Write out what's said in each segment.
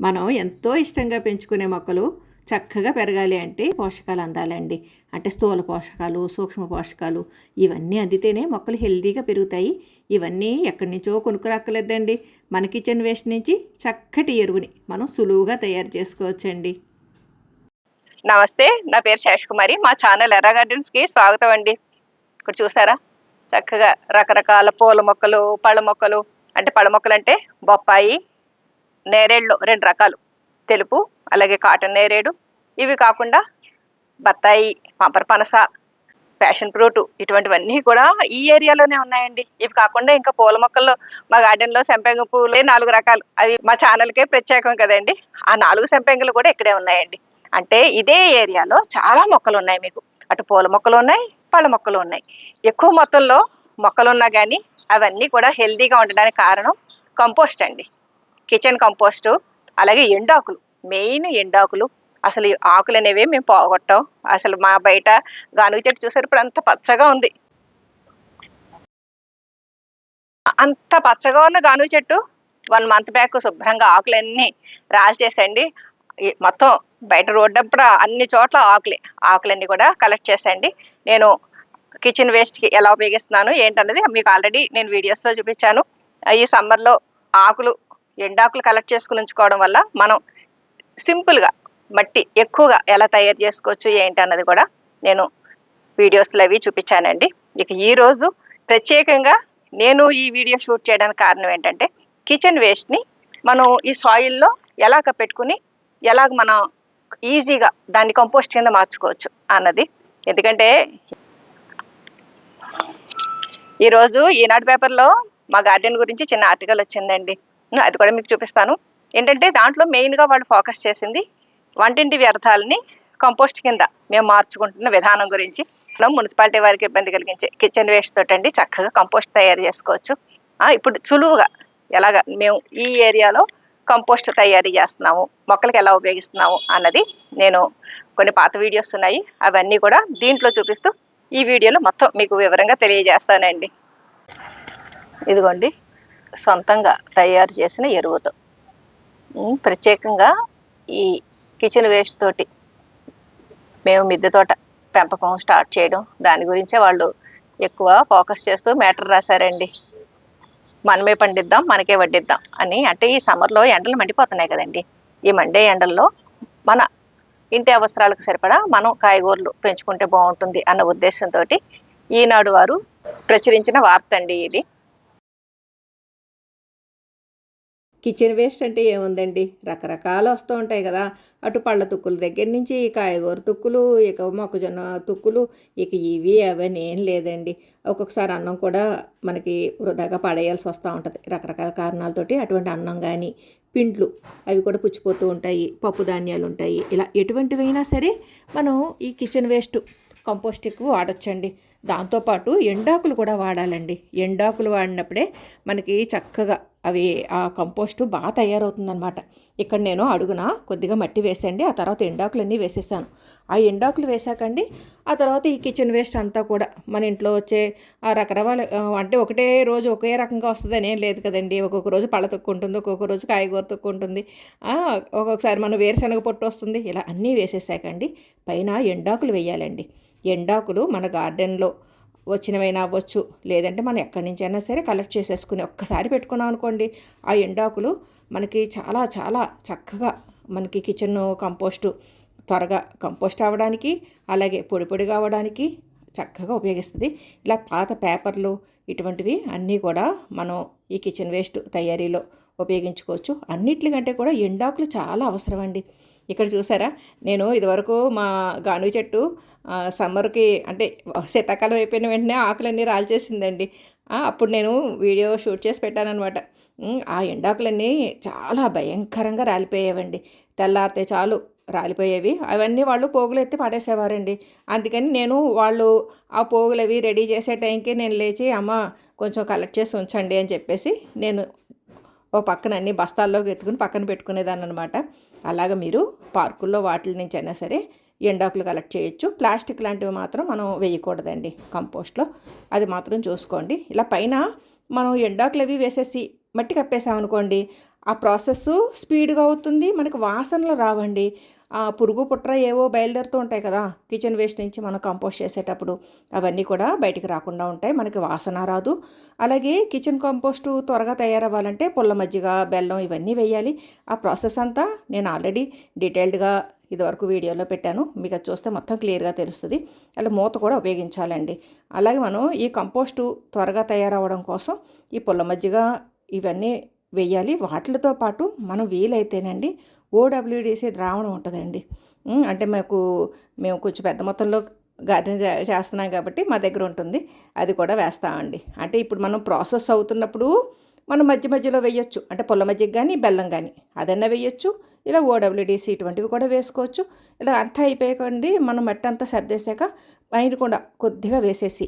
మనం ఎంతో ఇష్టంగా పెంచుకునే మొక్కలు చక్కగా పెరగాలి అంటే పోషకాలు అందాలండి. అంటే స్థూల పోషకాలు సూక్ష్మ పోషకాలు ఇవన్నీ అందితేనే మొక్కలు హెల్తీగా పెరుగుతాయి. ఇవన్నీ ఎక్కడి నుంచో కొనుక్కురాక్కలేదండి మన కిచెన్ వేస్ట్ నుంచి చక్కటి ఎరువుని మనం సులువుగా తయారు చేసుకోవచ్చండి. నమస్తే నా పేరు శేషకుమారి. మా ఛానల్ ఎర్ర గార్డెన్స్కి స్వాగతం అండి. ఇక్కడ చూసారా? చక్కగా రకరకాల పూల మొక్కలు పళ్ళ మొక్కలు అంటే పళ్ళ మొక్కలు అంటే బొప్పాయి నేరేడులో రెండు రకాలు. తెలుపు అలాగే కాటన్ నేరేడు. ఇవి కాకుండా బత్తాయి పంపర పనస ప్యాషన్ ఫ్రూట్ ఇటువంటివన్నీ కూడా ఈ ఏరియాలోనే ఉన్నాయండి. ఇవి కాకుండా ఇంకా పూల మొక్కల్లో మా గార్డెన్లో సెంపెంగ సంపెంగ పూలే నాలుగు రకాలు. అవి మా ఛానల్కే ప్రత్యేకం కదండి. ఆ నాలుగు సంపెంగలు కూడా ఇక్కడే ఉన్నాయండి. అంటే ఇదే ఏరియాలో చాలా మొక్కలు ఉన్నాయి మీకు. అటు పూల మొక్కలు ఉన్నాయి పళ్ళ మొక్కలు ఉన్నాయి. ఎక్కువ మొత్తంలో మొక్కలు ఉన్నా కానీ అవన్నీ కూడా హెల్తీగా ఉండడానికి కారణం కంపోస్ట్ అండి. కిచెన్ కంపోస్ట్ అలాగే ఎండాకులు మెయిన్ ఎండాకులు. అసలు ఆకులు అనేవి మేము పోగొట్టాం. అసలు మా బయట గానుగ చెట్టు చూసారు ఇప్పుడు అంత పచ్చగా ఉంది. అంత పచ్చగా ఉన్న గానుగ చెట్టు వన్ మంత్ బ్యాక్ శుభ్రంగా ఆకులన్నీ రాల్చేసండి ఈ మొత్తం బయట రోడ్డప్పుడు అన్ని చోట్ల ఆకులే. ఆకులన్నీ కూడా కలెక్ట్ చేసండి నేను కిచెన్ వేస్ట్కి ఎలా ఉపయోగిస్తున్నాను ఏంటన్నది మీకు ఆల్రెడీ నేను వీడియోస్లో చూపించాను. ఈ సమ్మర్లో ఆకులు ఎండాకులు కలెక్ట్ చేసుకుని ఉంచుకోవడం వల్ల మనం సింపుల్గా మట్టి ఎక్కువగా ఎలా తయారు చేసుకోవచ్చు ఏంటి అన్నది కూడా నేను వీడియోస్లో అవి చూపించానండి. ఇక ఈరోజు ప్రత్యేకంగా నేను ఈ వీడియో షూట్ చేయడానికి కారణం ఏంటంటే కిచెన్ వేస్ట్ని మనం ఈ సాయిల్లో ఎలాగ పెట్టుకుని ఎలాగ మనం ఈజీగా దాన్ని కంపోస్ట్ కింద మార్చుకోవచ్చు అన్నది. ఎందుకంటే ఈరోజు ఈనాడు పేపర్లో మా గార్డెన్ గురించి చిన్న ఆర్టికల్ వచ్చిందండి. అది కూడా మీకు చూపిస్తాను. ఏంటంటే దాంట్లో మెయిన్గా వాళ్ళు ఫోకస్ చేసింది వంటింటి వ్యర్థాలని కంపోస్ట్ కింద మేము మార్చుకుంటున్న విధానం గురించి. మనం మున్సిపాలిటీ వారికి ఇబ్బంది కలిగించే కిచెన్ వేస్ట్ తోటండి చక్కగా కంపోస్ట్ తయారు చేసుకోవచ్చు. ఇప్పుడు సులువుగా ఎలాగ మేము ఈ ఏరియాలో కంపోస్ట్ తయారీ చేస్తున్నాము మొక్కలకి ఎలా ఉపయోగిస్తున్నాము అన్నది నేను కొన్ని పాత వీడియోస్ ఉన్నాయి అవన్నీ కూడా దీంట్లో చూపిస్తూ ఈ వీడియోలో మొత్తం మీకు వివరంగా తెలియజేస్తానండి. ఇదిగోండి. సొంతంగా తయారు చేసిన ఎరువుతో. ప్రత్యేకంగా ఈ కిచెన్ వేస్ట్ తోటి మేము మిద్దె తోట పెంపకం స్టార్ట్ చేయడం. దాని గురించే వాళ్ళు ఎక్కువ ఫోకస్ చేస్తూ మ్యాటర్ రాశారండి. మనమే పండిద్దాం మనకే వడ్డిద్దాం అని. అంటే ఈ సమ్మర్లో ఎండలు మండిపోతున్నాయి కదండి. ఈ మండే ఎండల్లో మన ఇంటి అవసరాలకు సరిపడా మనం కాయగూరలు పెంచుకుంటే బాగుంటుంది అన్న ఉద్దేశంతో ఈనాడు వారు ప్రచురించిన వార్త అండి ఇది. కిచెన్ వేస్ట్ అంటే ఏముందండి? రకరకాలు వస్తూ ఉంటాయి కదా. అటు పళ్ళ తుక్కుల దగ్గర నుంచి కాయగూర తుక్కులు ఇక మొక్కజొన్న తుక్కులు ఇక ఇవి అవన్నీ ఏం లేదండి. ఒక్కొక్కసారి అన్నం కూడా మనకి వృధాగా పడేయాల్సి వస్తూ ఉంటుంది. రకరకాల కారణాలతోటి అటువంటి అన్నం కానీ పిండ్లు అవి కూడా పుచ్చిపోతూ ఉంటాయి. పప్పు ధాన్యాలు ఉంటాయి. ఇలా ఎటువంటివైనా సరే మనం ఈ కిచెన్ వేస్ట్ కంపోస్ట్ ఎక్కువ వాడచ్చండి దాంతోపాటు ఎండాకులు కూడా వాడాలండి. ఎండాకులు వాడినప్పుడే మనకి చక్కగా అవి ఆ కంపోస్టు బాగా తయారవుతుందనమాట ఇక్కడ నేను అడుగున కొద్దిగా మట్టి వేసండి ఆ తర్వాత ఎండాకులన్నీ వేసేసాను. ఆ ఎండాకులు వేసాకండి ఆ తర్వాత ఈ కిచెన్ వేస్ట్ అంతా కూడా మన ఇంట్లో వచ్చే ఆ రకరకాల అంటే ఒకటే రోజు ఒకే రకంగా వస్తుందని ఏం లేదు కదండి. ఒక్కొక్క రోజు పళ్ళ తొక్కుంటుంది ఒక్కొక్క రోజు కాయగూర తొక్కుంటుంది ఒక్కొక్కసారి మనం వేరుశనగ పొట్టు వస్తుంది ఇలా అన్నీ వేసేసాకండి. పైన ఎండాకులు వేయాలండి. ఎండాకులు మన గార్డెన్లో వచ్చినవైనా అవ్వచ్చు. లేదంటే మనం ఎక్కడి నుంచైనా సరే కలెక్ట్ చేసేసుకుని ఒక్కసారి పెట్టుకున్నాం అనుకోండి ఆ ఎండాకులు మనకి చాలా చాలా చక్కగా మనకి కిచెన్ కంపోస్టు త్వరగా కంపోస్ట్ అవ్వడానికి అలాగే పొడి పొడిగా అవ్వడానికి చక్కగా ఉపయోగిస్తుంది. ఇలా పాత పేపర్లు ఇటువంటివి అన్నీ కూడా మనం ఈ కిచెన్ వేస్ట్ తయారీలో ఉపయోగించుకోవచ్చు. అన్నిటికంటే కూడా ఎండాకులు చాలా అవసరం అండి ఇక్కడ చూసారా? నేను ఇదివరకు మా గానుగ చెట్టు సమ్మర్కి అంటే శీతాకాలం అయిపోయిన వెంటనే ఆకులన్నీ రాల్చేసిందండి. అప్పుడు నేను వీడియో షూట్ చేసి పెట్టానమాట ఆ ఎండాకులన్నీ చాలా భయంకరంగా రాలిపోయేవండి. తెల్లారితే చాలు రాలిపోయేవి. అవన్నీ వాళ్ళు పోగులు ఎత్తి పడేసేవారండి. అందుకని నేను వాళ్ళు ఆ పోగులు అవి రెడీ చేసే టైంకి నేను లేచి అమ్మ కొంచెం కలెక్ట్ చేసి ఉంచండి అని చెప్పేసి నేను ఓ పక్కన అన్ని బస్తాల్లోకి ఎత్తుకుని పక్కన పెట్టుకునేదాన్ని అనమాట అలాగ మీరు పార్కుల్లో వాటిల నుంచి అయినా సరే ఎండాకులు కలెక్ట్ చేయొచ్చు. ప్లాస్టిక్ లాంటివి మాత్రం మనం వేయకూడదండి కంపోస్ట్లో. అది మాత్రం చూసుకోండి. ఇలా పైన మనం ఎండాకులు అవి వేసేసి మట్టి కప్పేసామనుకోండి ఆ ప్రాసెస్ స్పీడ్గా అవుతుంది. మనకి వాసనలు రావండి. ఆ పురుగు పుట్ర ఏవో బయలుదేరుతూ ఉంటాయి కదా కిచెన్ వేస్ట్ నుంచి మనం కంపోస్ట్ చేసేటప్పుడు అవన్నీ కూడా బయటికి రాకుండా ఉంటాయి. మనకి వాసన రాదు. అలాగే కిచెన్ కంపోస్ట్ త్వరగా తయారవ్వాలంటే పుల్ల మజ్జిగ బెల్లం ఇవన్నీ వేయాలి. ఆ ప్రాసెస్ అంతా నేను ఆల్రెడీ డీటెయిల్డ్గా ఇదివరకు వీడియోలో పెట్టాను. మీకు అది చూస్తే మొత్తం క్లియర్గా తెలుస్తుంది. అలా మూత కూడా ఉపయోగించాలండి. అలాగే మనం ఈ కంపోస్టు త్వరగా తయారవ్వడం కోసం ఈ పుల్ల మజ్జిగ ఇవన్నీ వేయాలి. వాటితో పాటు మనం వీలైతేనండి ఓడబ్ల్యూడిసి ద్రావణం ఉంటుందండి. అంటే మాకు మేము కొంచెం పెద్ద మొత్తంలో గార్డెన్ చేస్తున్నాం కాబట్టి మా దగ్గర ఉంటుంది. అది కూడా వేస్తామండి. అంటే ఇప్పుడు మనం ప్రాసెస్ అవుతున్నప్పుడు మనం మధ్య మధ్యలో వేయొచ్చు. అంటే పుల్ల మజ్జిగ కానీ బెల్లం కానీ అదన్నా వేయొచ్చు. ఇలా ఓడబ్ల్యూడిసి ఇటువంటివి కూడా వేసుకోవచ్చు. ఇలా అంతా అయిపోయాకండి. మనం మట్టి అంతా సర్దేశాక పైన కూడా కొద్దిగా వేసేసి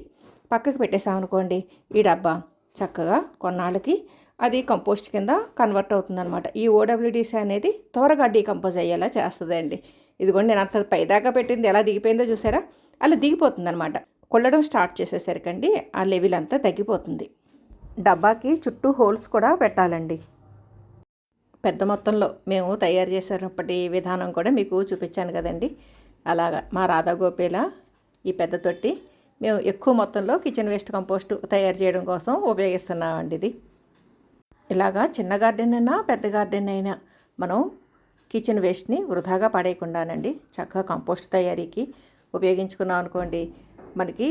పక్కకు పెట్టేసామనుకోండి ఈ డబ్బా చక్కగా కొన్నాళ్ళకి అది కంపోస్ట్ కింద కన్వర్ట్ అవుతుందనమాట ఈ ఓడబ్ల్యూడిసి అనేది త్వరగా డీకంపోజ్ అయ్యేలా చేస్తుందండి. ఇదిగోండి నేను అంత పైదాకా పెట్టింది. ఎలా దిగిపోయిందో చూసారా? అలా దిగిపోతుందనమాట కొల్లడం స్టార్ట్ చేసేసరికండి ఆ లెవెల్ అంతా తగ్గిపోతుంది. డబ్బాకి చుట్టూ హోల్స్ కూడా పెట్టాలండి. పెద్ద మొత్తంలో మేము తయారు చేసేటప్పటి విధానం కూడా మీకు చూపించాను కదండి. అలాగా మా రాధా గోపేల ఈ పెద్ద తొట్టి మేము ఎక్కువ మొత్తంలో కిచెన్ వేస్ట్ కంపోస్ట్ తయారు చేయడం కోసం ఉపయోగిస్తున్నామండి ఇది. ఇలాగా చిన్న గార్డెన్ అయినా పెద్ద గార్డెన్ అయినా మనం కిచెన్ వేస్ట్ని వృధాగా పడేయకుండానండి చక్కగా కంపోస్ట్ తయారీకి ఉపయోగించుకున్నాం అనుకోండి మనకి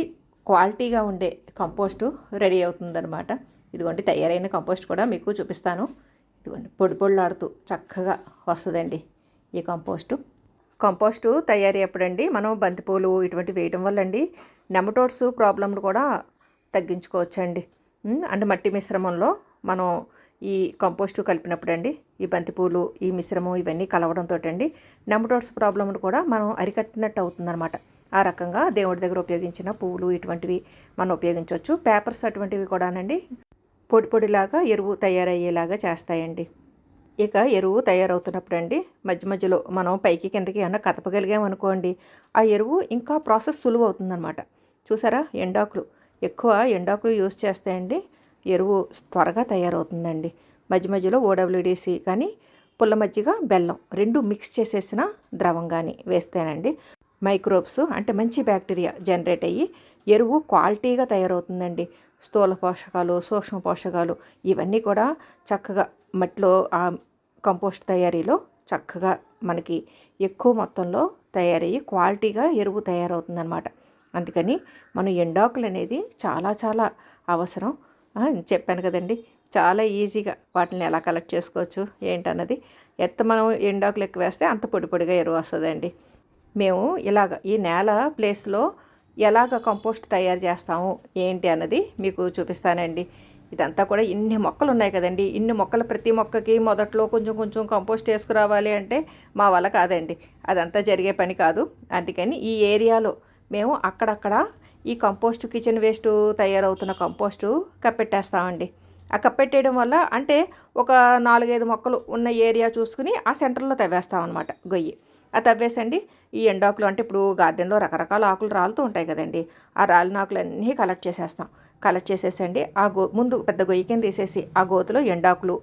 క్వాలిటీగా ఉండే కంపోస్టు రెడీ అవుతుందన్నమాట. ఇదిగోండి తయారైన కంపోస్ట్ కూడా మీకు చూపిస్తాను. ఇదిగోండి పొడి పొడిలాడుతూ చక్కగా వస్తుందండి ఈ కంపోస్టు. కంపోస్టు తయారీ అప్పుడండి మనం బంతిపూలు ఇటువంటి వేయడం వల్ల అండి నెమటోడ్స్ ప్రాబ్లంలు కూడా తగ్గించుకోవచ్చండి. అంటే మట్టి మిశ్రమంలో మనం ఈ కంపోస్టు కలిపినప్పుడు అండి ఈ బంతిపూలు ఈ మిశ్రమం ఇవన్నీ కలవడంతో అండి నెమటోడ్స్ ప్రాబ్లమ్ను కూడా మనం అరికట్టినట్టు అవుతుందన్నమాట ఆ రకంగా దేవుడి దగ్గర ఉపయోగించిన పువ్వులు ఇటువంటివి మనం ఉపయోగించవచ్చు. పేపర్స్ అటువంటివి కూడానండి పొడి పొడిలాగా ఎరువు తయారయ్యేలాగా చేస్తాయండి. ఇక ఎరువు తయారవుతున్నప్పుడు అండి మధ్య మధ్యలో మనం పైకి కిందకి ఏమన్నా కదపగలిగామనుకోండి ఆ ఎరువు ఇంకా ప్రాసెస్ సులువు అవుతుందన్నమాట చూసారా? ఎండాకులు. ఎక్కువ ఎండాకులు యూస్ చేస్తాయండి. ఎరువు త్వరగా తయారవుతుందండి. మధ్య మధ్యలో ఓడబ్ల్యూడిసి కానీ పుల్ల మజ్జిగ బెల్లం రెండు మిక్స్ చేసేసిన ద్రవం కానీ వేస్తేనండి మైక్రోబ్స్ అంటే మంచి బ్యాక్టీరియా జనరేట్ అయ్యి ఎరువు క్వాలిటీగా తయారవుతుందండి. స్థూల పోషకాలు సూక్ష్మ పోషకాలు ఇవన్నీ కూడా చక్కగా మట్టిలో ఆ కంపోస్ట్ తయారీలో చక్కగా మనకి ఎక్కువ మొత్తంలో తయారయ్యి క్వాలిటీగా ఎరువు తయారవుతుందన్నమాట. అందుకని మనం ఎండాకులు అనేది చాలా చాలా అవసరం. చెప్పాను కదండి. చాలా ఈజీగా వాటిని ఎలా కలెక్ట్ చేసుకోవచ్చు ఏంటన్నది. ఎంత మనం ఎండాకులు ఎక్కువ వేస్తే అంత పొడి పొడిగా ఎరువు వస్తుందండి. మేము ఇలాగ ఈ నేల ప్లేస్లో ఎలాగ కంపోస్ట్ తయారు చేస్తాము ఏంటి అన్నది మీకు చూపిస్తానండి. ఇదంతా కూడా ఇన్ని మొక్కలు ఉన్నాయి కదండి. ఇన్ని మొక్కలు ప్రతి మొక్కకి మొదట్లో కొంచెం కొంచెం కంపోస్ట్ వేసుకురావాలి అంటే మా వల్ల కాదండి. అదంతా జరిగే పని కాదు. అందుకని ఈ ఏరియాలో మేము అక్కడక్కడ ఈ కంపోస్ట్ కిచెన్ వేస్ట్ తయారవుతున్న కంపోస్టు కప్పెట్టేస్తామండి. ఆ కప్పెట్టేయడం వల్ల అంటే ఒక నాలుగైదు మొక్కలు ఉన్న ఏరియా చూసుకుని ఆ సెంటర్లో తవ్వేస్తాం అనమాట గొయ్యి. ఆ తవ్వేసండి ఈ ఎండాకులు అంటే ఇప్పుడు గార్డెన్లో రకరకాల ఆకులు రాలుతూ ఉంటాయి కదండి. ఆ రాలిన ఆకులన్నీ కలెక్ట్ చేసేస్తాం. కలెక్ట్ చేసేసండి ఆ గో ముందు పెద్ద గొయ్యి కింద తీసేసి ఆ గోతులో ఎండాకులు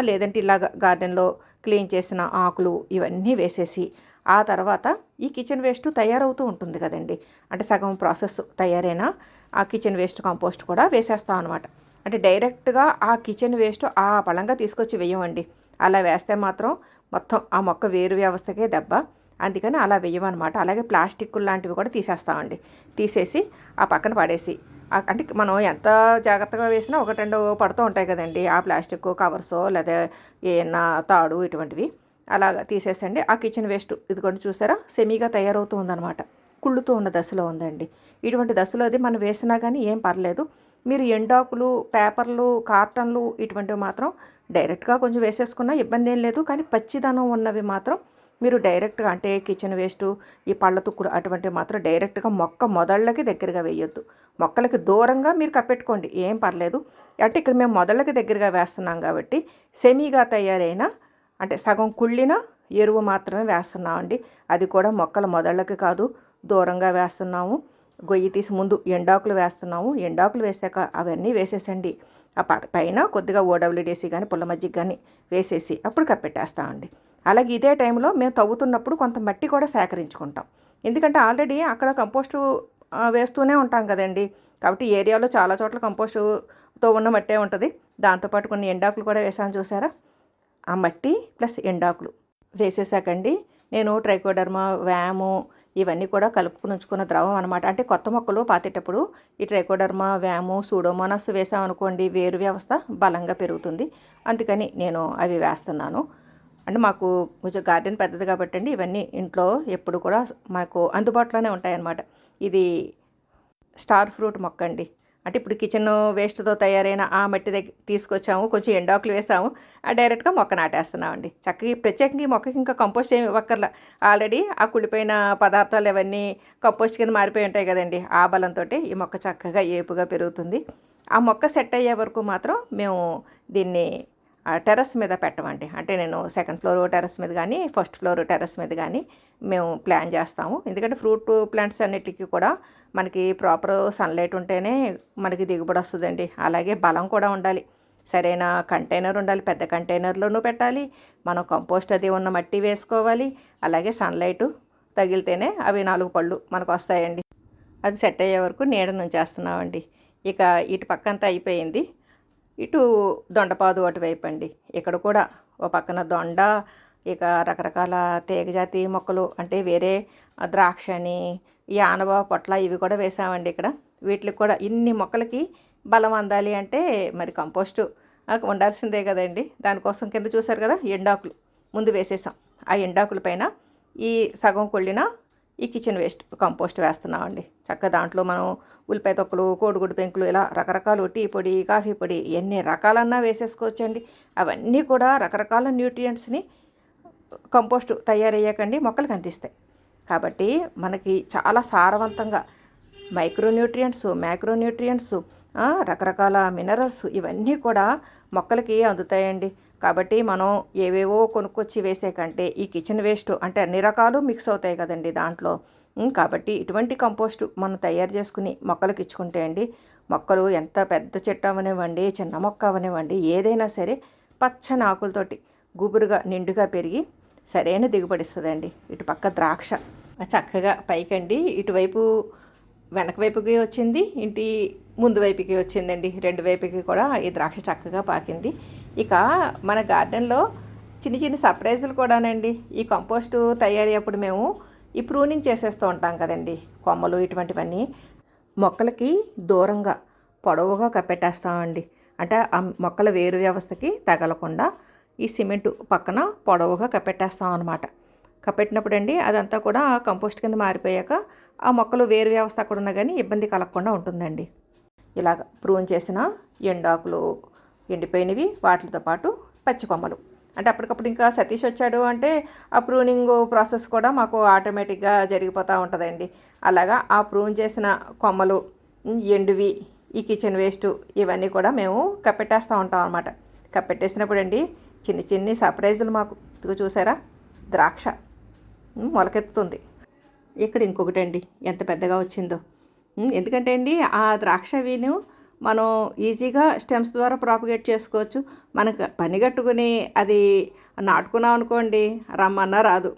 లేదంటే ఇలా గార్డెన్లో క్లీన్ చేసిన ఆకులు ఇవన్నీ వేసేసి ఆ తర్వాత ఈ కిచెన్ వేస్ట్ తయారవుతూ ఉంటుంది కదండి. అంటే సగం ప్రాసెస్ తయారైన ఆ కిచెన్ వేస్ట్ కంపోస్ట్ కూడా వేసేస్తాం అనమాట అంటే డైరెక్ట్గా ఆ కిచెన్ వేస్ట్ ఆ పళంగా తీసుకొచ్చి వేయమండి. అలా వేస్తే మాత్రం మొత్తం ఆ మొక్క వేరు వ్యవస్థకే దెబ్బ. అందుకని అలా వేయమన్నమాట. అలాగే ప్లాస్టిక్ లాంటివి కూడా తీసేస్తామండి. తీసేసి ఆ పక్కన పడేసి అంటే మనం ఎంత జాగ్రత్తగా వేసినా ఒకటి రెండు పడుతూ ఉంటాయి కదండి. ఆ ప్లాస్టిక్ కవర్సో లేదా ఏమన్నా తాడు ఇటువంటివి. అలాగా తీసేసండి. ఆ కిచెన్ వేస్ట్ ఇదిగోండి చూసారా? సెమీగా తయారవుతూ ఉందనమాట కుళ్ళుతూ ఉన్న దశలో ఉందండి. ఇటువంటి దశలో అది మనం వేసినా కానీ ఏం పర్లేదు. మీరు ఎండాకులు పేపర్లు కార్టన్లు ఇటువంటివి మాత్రం డైరెక్ట్గా కొంచెం వేసేసుకున్నా ఇబ్బంది ఏం లేదు. కానీ పచ్చిదనం ఉన్నవి మాత్రం మీరు డైరెక్ట్గా అంటే కిచెన్ వేస్ట్ ఈ పళ్ళ తుక్కులు అటువంటివి మాత్రం డైరెక్ట్గా మొక్క మొదళ్ళకి దగ్గరగా వేయొద్దు. మొక్కలకి దూరంగా మీరు కప్పెట్టుకోండి. ఏం పర్లేదు. అంటే ఇక్కడ మేము మొదళ్ళకి దగ్గరగా వేస్తున్నాం కాబట్టి సెమీగా తయారైన అంటే సగం కుళ్ళిన ఎరువు మాత్రమే వేస్తున్నామండి. అది కూడా మొక్కల మొదళ్ళకి కాదు దూరంగా వేస్తున్నాము. గొయ్యి తీసి ముందు ఎండాకులు వేస్తున్నాము. ఎండాకులు వేసాక అవన్నీ వేసేసండి. ఆ ప- పైన కొద్దిగా ఓడబ్ల్యూడిసి కానీ పుల్ల మజ్జిగ కానీ వేసేసి అప్పుడు కప్పెట్టేస్తామండి. అలాగే ఇదే టైంలో మేము తవ్వుతున్నప్పుడు కొంత మట్టి కూడా సేకరించుకుంటాం. ఎందుకంటే ఆల్రెడీ అక్కడ కంపోస్టు వేస్తూనే ఉంటాం కదండి. కాబట్టి ఏరియాలో చాలా చోట్ల కంపోస్టుతో ఉన్న మట్టే ఉంటుంది. దాంతోపాటు కొన్ని ఎండాకులు కూడా వేసాను చూసారా? ఆ మట్టి ప్లస్ ఎండాకులు. వేసేసాకండి. నేను ట్రైకోడర్మా వ్యాము ఇవన్నీ కూడా కలుపుకుని ఉంచుకున్న ద్రవం అనమాట అంటే కొత్త మొక్కలు పాతేటప్పుడు ఈ ట్రైకోడర్మా వ్యాము సూడోమోనస్ వేసామనుకోండి వేరు వ్యవస్థ బలంగా పెరుగుతుంది. అందుకని నేను అవి వేస్తున్నాను. అంటే మాకు కొంచెం గార్డెన్ పెద్దది కాబట్టి అండి ఇవన్నీ ఇంట్లో ఎప్పుడు కూడా మాకు అందుబాటులోనే ఉంటాయన్నమాట. ఇది స్టార్ ఫ్రూట్ మొక్క అండి అంటే ఇప్పుడు కిచెన్ వేస్ట్తో తయారైన ఆ మట్టి దగ్గర తీసుకొచ్చాము కొంచెం ఎండాకులు వేసాము ఆ డైరెక్ట్గా మొక్క నాటేస్తున్నామండి. చక్కగా ప్రత్యేకంగా మొక్కకి ఇంకా కంపోస్ట్ ఏమి ఇవ్వక్కర్లా. ఆల్రెడీ ఆ కుళ్ళిపోయిన పదార్థాలు ఇవన్నీ కంపోస్ట్ కింద మారిపోయి ఉంటాయి కదండి. ఆ బలంతో ఈ మొక్క చక్కగా ఏపుగా పెరుగుతుంది. ఆ మొక్క సెట్ అయ్యే వరకు మాత్రం మేము దీన్ని టెర్రస్ మీద పెట్టమండి. అంటే నేను సెకండ్ ఫ్లోర్ టెర్రస్ మీద కానీ ఫస్ట్ ఫ్లోర్ టెర్రస్ మీద కానీ మేము ప్లాన్ చేస్తాము. ఎందుకంటే ఫ్రూట్ ప్లాంట్స్ అన్నిటికీ కూడా మనకి ప్రాపర్ సన్లైట్ ఉంటేనే మనకి దిగుబడి వస్తుందండి. అలాగే బలం కూడా ఉండాలి. సరైన కంటైనర్ ఉండాలి. పెద్ద కంటైనర్లోనూ పెట్టాలి. మనం కంపోస్ట్ అది ఉన్న మట్టి వేసుకోవాలి. అలాగే సన్లైట్ తగిలితేనే అవి నాలుగు పళ్ళు మనకు వస్తాయండి. అది సెట్ అయ్యే వరకు నీడ నుంచేస్తున్నామండి. ఇక ఇటు పక్కంతా అయిపోయింది. ఇటు దొండపాదు అటువైపు అండి ఇక్కడ కూడా ఓ పక్కన దొండ ఇక రకరకాల తీగజాతి మొక్కలు అంటే వేరే ద్రాక్ష అని యానవ పొట్ల ఇవి కూడా వేసామండి ఇక్కడ. వీటికి కూడా ఇన్ని మొక్కలకి బలం అందాలి అంటే మరి కంపోస్టు ఉండాల్సిందే కదండి. దానికోసం కింద చూసారు కదా ఎండాకులు. ముందు వేసేసాం. ఆ ఎండాకుల పైన ఈ సగం కొళ్ళిన ఈ కిచెన్ వేస్ట్ కంపోస్ట్ వేస్తున్నామండి. చక్కగా దాంట్లో మనం ఉల్లిపాయ తొక్కలు కోడిగుడ్డు పెంకులు ఇలా రకరకాలు టీ పొడి కాఫీ పొడి ఎన్ని రకాలన్నా వేసేసుకోవచ్చండి. అవన్నీ కూడా రకరకాల న్యూట్రియంట్స్ని కంపోస్ట్ తయారయ్యాకండి మొక్కలకు అందిస్తాయి. కాబట్టి మనకి చాలా సారవంతంగా మైక్రోన్యూట్రియంట్స్ మ్యాక్రోన్యూట్రియంట్స్ రకరకాల మినరల్స్ ఇవన్నీ కూడా మొక్కలకి అందుతాయండి. కాబట్టి మనం ఏవేవో కొనుక్కొచ్చి వేసే కంటే ఈ కిచెన్ వేస్ట్ అంటే అన్ని రకాలు మిక్స్ అవుతాయి కదండి దాంట్లో. కాబట్టి ఇటువంటి కంపోస్ట్ మనం తయారు చేసుకుని మొక్కలకి ఇచ్చుకుంటే అండి మొక్కలు ఎంత పెద్ద చెట్టు అవనివ్వండి చిన్న మొక్క అవనివ్వండి ఏదైనా సరే పచ్చని ఆకులతోటి గుబురుగా నిండుగా పెరిగి సరైన దిగుబడిస్తుందండి. ఇటు పక్క ద్రాక్ష. చక్కగా పైకండి ఇటువైపు వెనక వైపుకి వచ్చింది ఇంటి ముందు వైపుకి వచ్చిందండి. రెండు వైపుకి కూడా ఈ ద్రాక్ష చక్కగా పాకింది. ఇక మన గార్డెన్లో చిన్న చిన్న సర్ప్రైజులు కూడానండి. ఈ కంపోస్టు తయారయ్యేప్పుడు మేము ఈ ప్రూనింగ్ చేసేస్తూ ఉంటాం కదండి. కొమ్మలు ఇటువంటివన్నీ మొక్కలకి దూరంగా పొడవుగా కప్పెట్టేస్తామండి. అంటే ఆ మొక్కల వేరు వ్యవస్థకి తగలకుండా ఈ సిమెంట్ పక్కన పొడవుగా కప్పెట్టేస్తాం అనమాట కప్పెట్టినప్పుడు అండి అదంతా కూడా కంపోస్ట్ కింద మారిపోయాక ఆ మొక్కలు వేరు వ్యవస్థ అక్కడ ఉన్నా కానీ ఇబ్బంది కలగకుండా ఉంటుందండి. ఇలాగ ప్రూన్ చేసిన ఎండాకులు ఎండిపోయినవి వాటితో పాటు పచ్చి కొమ్మలు. అంటే అప్పటికప్పుడు ఇంకా సతీష్ వచ్చాడు అంటే ఆ ప్రూనింగ్ ప్రాసెస్ కూడా మాకు ఆటోమేటిక్గా జరిగిపోతూ ఉంటుందండి. అలాగా ఆ ప్రూన్ చేసిన కొమ్మలు ఎండువి ఈ కిచెన్ వేస్ట్ ఇవన్నీ కూడా మేము కప్పెట్టేస్తూ ఉంటాం అనమాట కప్పెట్టేసినప్పుడు అండి చిన్ని చిన్ని సర్ప్రైజులు మాకు. చూసారా? ద్రాక్ష. మొలకెత్తుతుంది. ఇక్కడ ఇంకొకటి అండి ఎంత పెద్దగా వచ్చిందో. ఎందుకంటే అండి ఆ ద్రాక్ష వీను మనం ఈజీగా స్టెమ్స్ ద్వారా ప్రాపగేట్ చేసుకోవచ్చు. మనకు పని కట్టుకుని అది నాటుకున్నాం అనుకోండి రమ్మన్నా రాదు.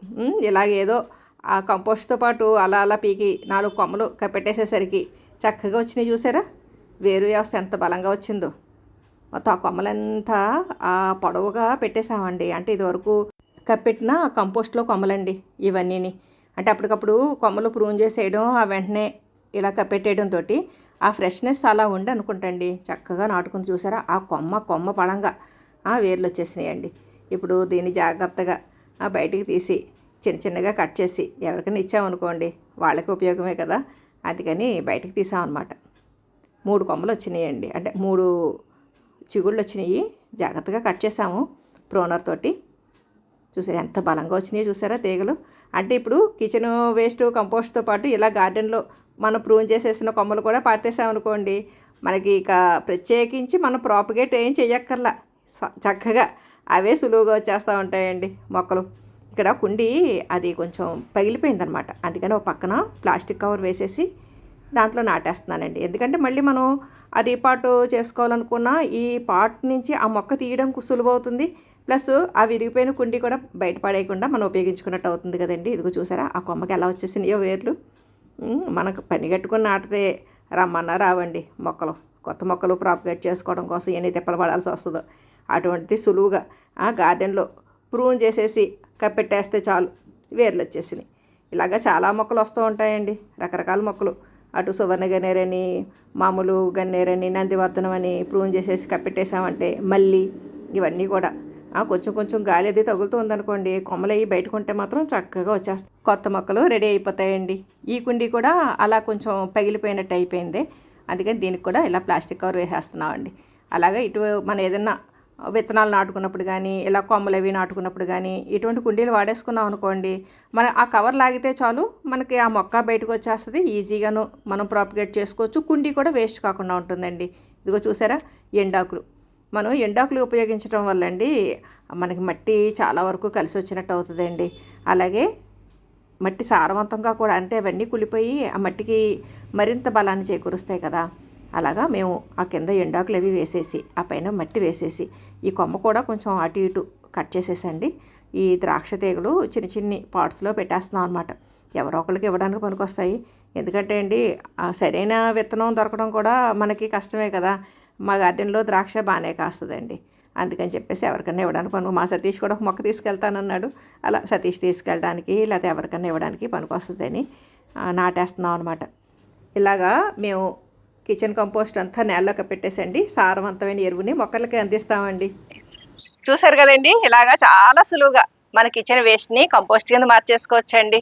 ఇలాగేదో ఆ కంపోస్ట్తో పాటు అలా అలా పీకి నాలుగు కొమ్మలు కప్పెట్టేసేసరికి చక్కగా వచ్చినాయి చూసారా? వేరు వ్యవస్థ ఎంత బలంగా వచ్చిందో. మొత్తం ఆ కొమ్మలంతా ఆ పొడవుగా పెట్టేసామండి అంటే ఇదివరకు కప్పెట్టిన కంపోస్ట్లో కొమ్మలండి ఇవన్నీని. అంటే అప్పటికప్పుడు కొమ్మలు ప్రూన్ చేసేయడం ఆ వెంటనే ఇలా కప్పెట్టేయడంతో ఆ ఫ్రెష్నెస్ అలా ఉండి అనుకుంటండి. చక్కగా నాటుకుని చూసారా? ఆ కొమ్మ కొమ్మ పడంగా ఆ వేర్లు వచ్చేసినాయండి. ఇప్పుడు దీన్ని జాగ్రత్తగా ఆ బయటికి తీసి చిన్న చిన్నగా కట్ చేసి ఎవరికైనా ఇచ్చామనుకోండి వాళ్ళకి ఉపయోగమే కదా? అందుకని బయటకు తీసామన్నమాట. మూడు కొమ్మలు వచ్చినాయండి. అంటే మూడు చిగుళ్ళు వచ్చినాయి. జాగ్రత్తగా కట్ చేసాము ప్రోనర్ తోటి. చూసారా ఎంత బలంగా వచ్చినాయో చూసారా తీగలు? అంటే ఇప్పుడు కిచెన్ వేస్ట్ కంపోస్ట్తో పాటు ఇలా గార్డెన్లో మనం ప్రూన్ చేసేసిన కొమ్మలు కూడా పాతేసామనుకోండి మనకి ఇక ప్రత్యేకించి మనం ప్రాపగేట్ ఏం చేయక్కర్లా స- చక్కగా అవే సులువుగా వచ్చేస్తూ ఉంటాయండి మొక్కలు. ఇక్కడ కుండి అది కొంచెం పగిలిపోయిందనమాట. అందుకని ఒక పక్కన ప్లాస్టిక్ కవర్ వేసేసి దాంట్లో నాటేస్తున్నానండి. ఎందుకంటే మళ్ళీ మనం ఆ రీపాటు చేసుకోవాలనుకున్న ఈ పాట్ నుంచి ఆ మొక్క తీయడం సులువు అవుతుంది. ప్లస్ ఆ విరిగిపోయిన కుండి కూడా బయటపడేయకుండా మనం ఉపయోగించుకున్నట్టు అవుతుంది కదండి. ఇదిగో చూసారా? ఆ కొమ్మకి ఎలా వచ్చేసినాయో వేర్లు. మనకు పని కట్టుకుని నాటితే రమ్మన్నా రావండి. మొక్కలు కొత్త మొక్కలు ప్రాపగేట్ చేసుకోవడం కోసం ఎన్ని తిప్పలు పడాల్సి వస్తుందో. అటువంటిది సులువుగా ఆ గార్డెన్లో ప్రూన్ చేసేసి కప్పెట్టేస్తే చాలు. వేర్లు వచ్చేసినాయి. ఇలాగ చాలా మొక్కలు వస్తూ ఉంటాయండి. రకరకాల మొక్కలు. అటు సువర్ణ గన్నేరని మామూలు గన్నేరని నందివర్ధనం అని ప్రూన్ చేసేసి కప్పెట్టేసామంటే మళ్ళీ ఇవన్నీ కూడా కొంచెం కొంచెం గాలి అది తగులుతుంది అనుకోండి కొమ్మలు అవి బయటకుంటే మాత్రం చక్కగా వచ్చేస్తాయి. కొత్త మొక్కలు రెడీ అయిపోతాయండి. ఈ కుండీ కూడా అలా కొంచెం పగిలిపోయినట్టు అయిపోయింది. అందుకని దీనికి కూడా ఇలా ప్లాస్టిక్ కవర్ వేసేస్తున్నామండి. అలాగే ఇటు మన ఏదైనా విత్తనాలు నాటుకున్నప్పుడు కానీ ఇలా కొమ్మలు అవి నాటుకున్నప్పుడు కానీ ఇటువంటి కుండీలు వాడేసుకున్నాం అనుకోండి మన ఆ కవర్ లాగితే చాలు మనకి ఆ మొక్క బయటకు వచ్చేస్తుంది. ఈజీగాను మనం ప్రాపిగేట్ చేసుకోవచ్చు. కుండీ కూడా వేస్ట్ కాకుండా ఉంటుందండి. ఇదిగో చూసారా? ఎండాకులు. మనం ఎండాకులు ఉపయోగించడం వల్ల అండి మనకి మట్టి చాలా వరకు కలిసి వచ్చినట్టు అవుతుందండి. అలాగే మట్టి సారవంతంగా కూడా అంటే అవన్నీ కులిపోయి ఆ మట్టికి మరింత బలాన్ని చేకూరుస్తాయి కదా. అలాగా మేము ఆ కింద ఎండాకులు అవి వేసేసి ఆ పైన మట్టి వేసేసి ఈ కొమ్మ కూడా కొంచెం అటు ఇటు కట్ చేసేసండి. ఈ ద్రాక్ష తీగలు చిన్న చిన్ని పాట్స్లో పెట్టేస్తున్నాం అనమాట ఎవరో ఒకరికి ఇవ్వడానికి పనికొస్తాయి. ఎందుకంటే అండి సరైన విత్తనం దొరకడం కూడా మనకి కష్టమే కదా. మా గార్డెన్లో ద్రాక్ష బాగానే కాస్తుందండి. అందుకని చెప్పేసి ఎవరికైనా ఇవ్వడానికి పనుకు మా సతీష్ కూడా ఒక మొక్క తీసుకెళ్తానన్నాడు. అలా సతీష్ తీసుకెళ్ళడానికి లేకపోతే ఎవరికైనా ఇవ్వడానికి పనికొస్తుందని వస్తుందని నాటేస్తున్నాం అనమాట ఇలాగా మేము కిచెన్ కంపోస్ట్ అంతా నేలలోకి పెట్టేసండి. సారవంతమైన ఎరువుని మొక్కలకి అందిస్తామండి. చూసారు కదండి ఇలాగా చాలా సులువుగా మన కిచెన్ వేస్ట్ని కంపోస్ట్ కింద మార్చేసుకోవచ్చండి.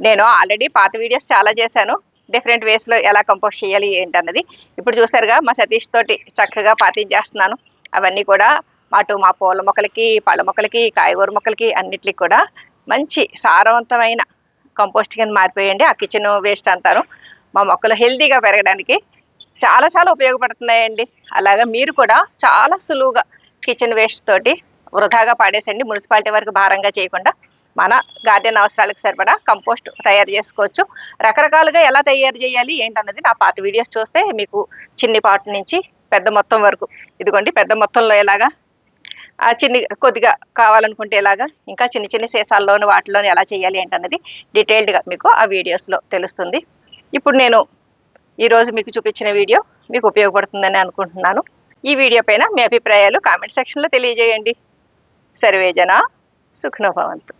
నేను ఆల్రెడీ పాత వీడియోస్ చాలా చేశాను. డిఫరెంట్ వేస్లో ఎలా కంపోస్ట్ చేయాలి ఏంటన్నది. ఇప్పుడు చూసారుగా మా సతీష్ తోటి చక్కగా పాటించేస్తున్నాను అవన్నీ కూడా మాటు మా పూల మొక్కలకి పళ్ళ మొక్కలకి కాయగూర మొక్కలకి అన్నిటికి కూడా మంచి సారవంతమైన కంపోస్ట్ కింద మారిపోయండి. ఆ కిచెన్ వేస్ట్ అంటారు మా మొక్కలు హెల్తీగా పెరగడానికి చాలా చాలా ఉపయోగపడుతున్నాయండి. అలాగా మీరు కూడా చాలా సులువుగా కిచెన్ వేస్ట్ తోటి వృధాగా పాడేసండి. మున్సిపాలిటీ వరకు భారంగా చేయకుండా మన గార్డెన్ అవసరాలకు సరిపడా కంపోస్ట్ తయారు చేసుకోవచ్చు. రకరకాలుగా ఎలా తయారు చేయాలి ఏంటన్నది నా పాత వీడియోస్ చూస్తే మీకు చిన్ని పాటు నుంచి పెద్ద మొత్తం వరకు. ఇదిగోండి పెద్ద మొత్తంలో ఎలాగా? ఆ చిన్ని కొద్దిగా కావాలనుకుంటే ఎలాగా? ఇంకా చిన్న చిన్న సీసాల్లోని వాటిలోని ఎలా చేయాలి ఏంటన్నది డీటెయిల్డ్గా మీకు ఆ వీడియోస్లో తెలుస్తుంది. ఇప్పుడు నేను ఈరోజు మీకు చూపించిన వీడియో మీకు ఉపయోగపడుతుందని అనుకుంటున్నాను. ఈ వీడియో పైన మీ అభిప్రాయాలు కామెంట్ సెక్షన్లో తెలియజేయండి. సర్వేజన సుఖ్నోభవంతు